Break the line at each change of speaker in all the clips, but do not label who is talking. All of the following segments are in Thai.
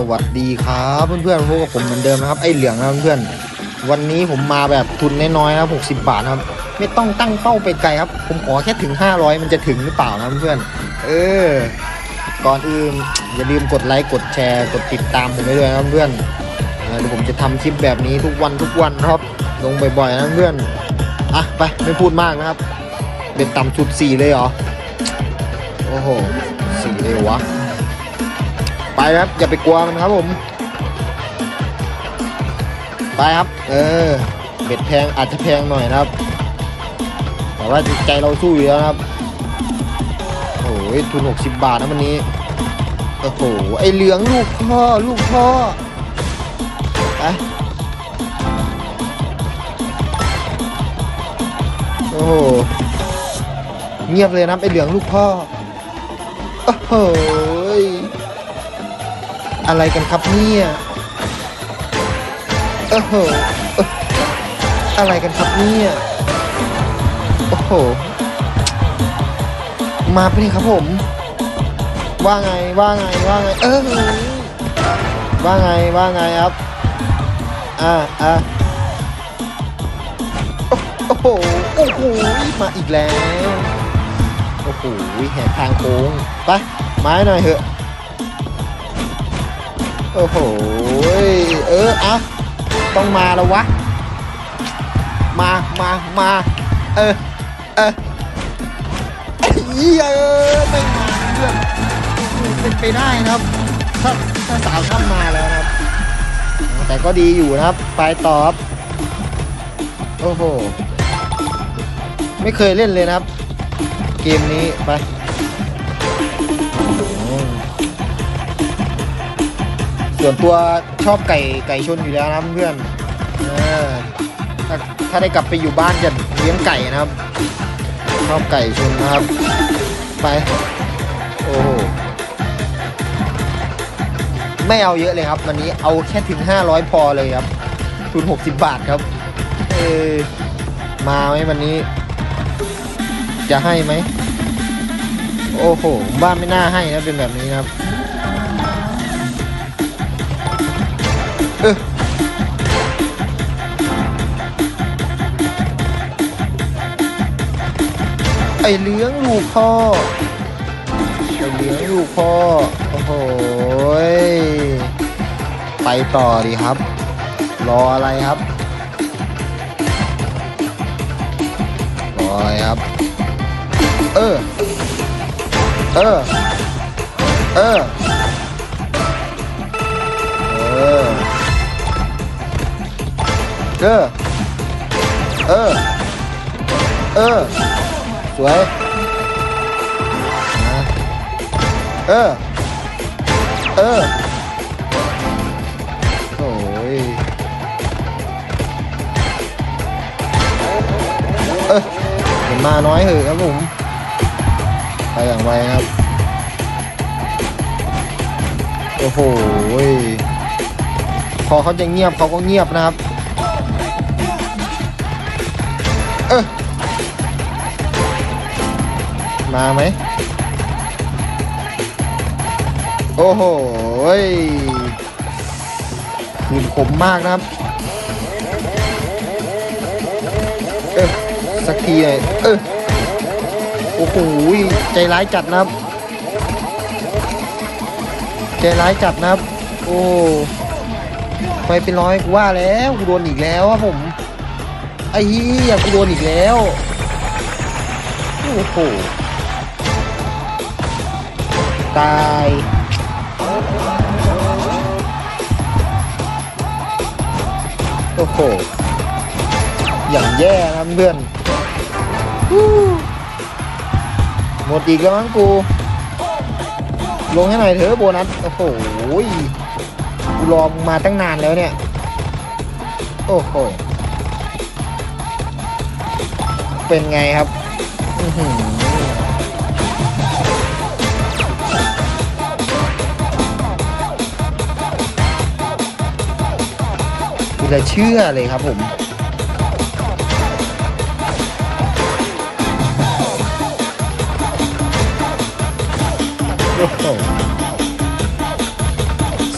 สวัสดีครับเพื่อนๆพบกับผมเหมือนเดิมนะครับไอ้เหลืองนะเพื่อนๆวันนี้ผมมาแบบทุนน้อยๆนะครับ60บาทครับ ไม่ต้องตั้งเป้าไปไกลครับ ผมขอแค่ถึง500มันจะถึงหรือเปล่านะเพื่อนๆเออ ก่อนอื่นอย่าลืมกดไลค์กดแชร์กดติดตามผมไปด้วยนะเพื่อนเดี๋ยวผมจะทำคลิปแบบนี้ทุกวันทุกวันนะครับ ลงบ่อยๆนะเพื่อนอะไปไม่พูดมากนะครับเป็นต่ำสุดสี่เลยเหรอโอ้โหสี่เลยวะ ไปครับอย่าไปกลัวมันครับผม ไปครับ เออเบ็ดแพงอาจจะแพงหน่อยนะครับ แต่ว่าใจเราสู้อยู่แล้วครับโอ้ยทุน60บาทนะวันนี้โอ้โหไอเหลืองลูกพ่อลูกพ่อไปโอ้เงียบเลยนะไอเหลืองลูกพ่อโอ้โห อะไรกันครับเนี่ยโอ้โหเอ้ออะไรกันครับเนี่ยโอ้โห มาไปเลยครับผม ว่าไงว่าไงว่าไง เออว่าไงว่าไงครับ อ่าอ่าโอ้โหโอ้โหมาอีกแล้ว โอ้โหแหกทางโค้งไปไม้หน่อยเถอะ โอ้โห เออเอาต้องมาแล้ววะ มา มา มา เออ เออไอ้เหี้ยเออไม่มาเพื่อนเป็นไปได้นะครับ ถ้าถ้าสาวท่านมาแล้วนะครับ แต่ก็ดีอยู่นะครับ ไปตอบ โอ้โห ไม่เคยเล่นเลยนะครับ เกมนี้ไป ส่วนตัวชอบไก่ไก่ชนอยู่แล้วนะเพื่อนเออถ้าถ้าได้กลับไปอยู่บ้านจะเลี้ยงไก่นะครับ ชอบไก่ชนนะครับ ไป โอ้โหไม่เอาเยอะเลยครับวันนี้เอาแค่ถึง 500 พอเลยครับทุน60 บาทครับ เออมาไหมวันนี้ จะให้ไหม โอ้โห บ้านไม่น่าให้นะเป็นแบบนี้ครับ ไอเลี้ยงลูกพ่อ ไอเลี้ยงลูกพ่อ โอ้โห ไปต่อดีครับ รออะไรครับ รออะไรครับ เออ เออ เออ เออ เออ เออ สวยเออ เออ โอ้ย เออเห็นมาน้อยเหอะครับผม ไปอย่างไวครับ โอ้โห พอเขาจะเงียบเขาก็เงียบนะครับ เออมาไหม โอ้โหคืนขมมากนะครับ เออสักทีเลยเออโอ้โหใจร้ายจัดนะครับ ใจร้ายจัดนะครับ โอ้ ไปเป็นร้อยกูว่าแล้วกูโดนอีกแล้วครับผม ไอ้เหี้ยกูโดนอีกแล้ว โอ้โห ตาย โอ้โห อย่างแย่นะเพื่อนหมดอีกแล้วมั้งกู ลงให้หน่อยเถอะโบนัส โอ้โห กูรอมาตั้งนานแล้วเนี่ย โอ้โห เป็นไงครับอือหือกูจะเชื่อเลยครับผมโอ้โหส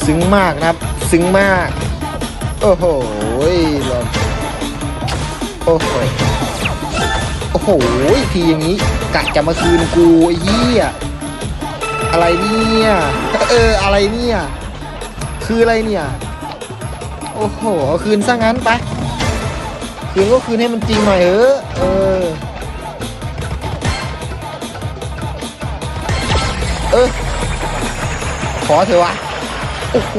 ซึ้งมากนะครับ ซึ้งมาก โอ้โหโอ้โห โอ้โหทีอย่างนี้กะจะมาคืนกูไอ้เหี้ยอะไรเนี่ยเอออะไรเนี่ยคืออะไรเนี่ยโอ้โหเอาคืนซะงั้นไปคืนก็คืนให้มันจริงหน่อยเออเออเออขอเถอะวะโอ้โห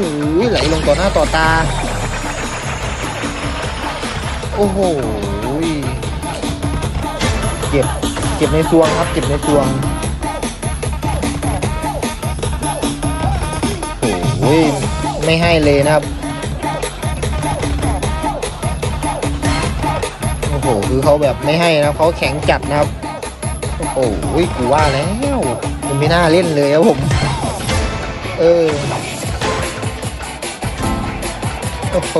ไหลลงต่อหน้าต่อตา โอ้โห เก็บ เก็บในซวงครับ เก็บในซวงโอ้ยไม่ให้เลยนะครับ โอ้โห คือเขาแบบไม่ให้นะเขาแข็งจัดนะครับ โอ้โหกูว่าแล้วมันไม่น่าเล่นเลยครับผม เออ โอ้โห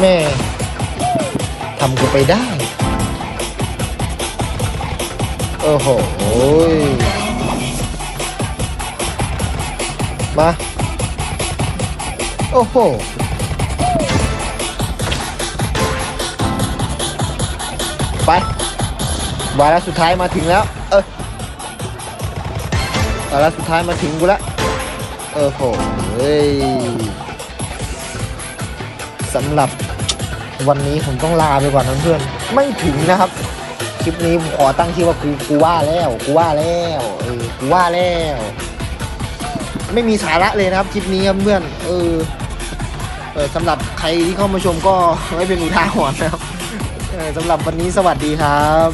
แม่ทำกูไปได้ อ้โหมา โอ้โห ไปวาระสุดท้ายมาถึงแล้ว เออวาระสุดท้ายมาถึงกูแล้วเออโหเฮ้ยสำหรับวันนี้ผมต้องลาไปก่อนนะเพื่อน ไม่ถึงนะครับ ลิปนี้ผมขอตั้งชื่อว่ากูกูว่าแล้วกูว่าแล้วเออกูว่าแล้ว ไม่มีสาระเลยนะครับคลิปนี้เพื่อนเออเออสำหรับใครที่เข้ามาชมก็ไม่เป็นอุทาหรณ์นะครับเออสำหรับวันนี้สวัสดีครับ